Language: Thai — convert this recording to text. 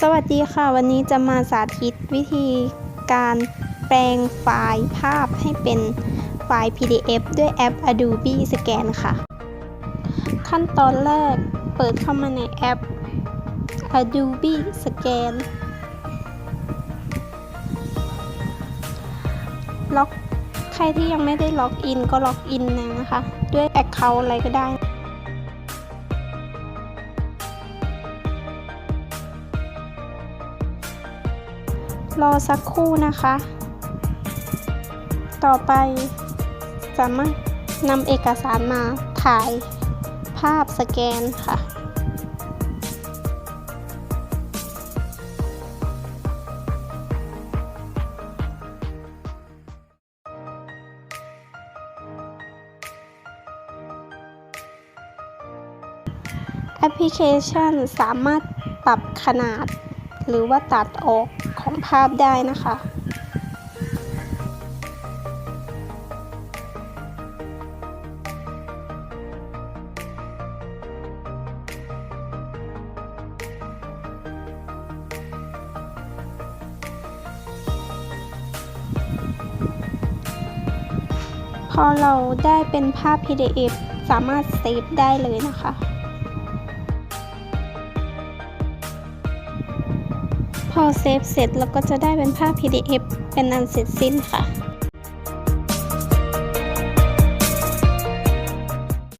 สวัสดีค่ะวันนี้จะมาสาธิตวิธีการแปลงไฟล์ภาพให้เป็นไฟล์ PDF ด้วยแอป Adobe Scan ค่ะ ขั้นตอนแรกเปิดเข้ามาในแอป Adobe Scan ล็อกใครที่ยังไม่ได้ล็อกอินก็ล็อกอินนะคะ ด้วย Account อะไรก็ได้ รอสักครู่นะคะ ต่อไปสามารถนำเอกสารมาถ่ายภาพสแกนค่ะ แอปพลิเคชันสามารถปรับขนาด หรือว่าตัดออกของภาพได้นะคะ พอเราได้เป็นภาพ PDF สามารถเซฟได้เลยนะคะ พอเซฟเสร็จเราก็จะได้เป็นภาพ PDF เป็นอันเสร็จสิ้นค่ะ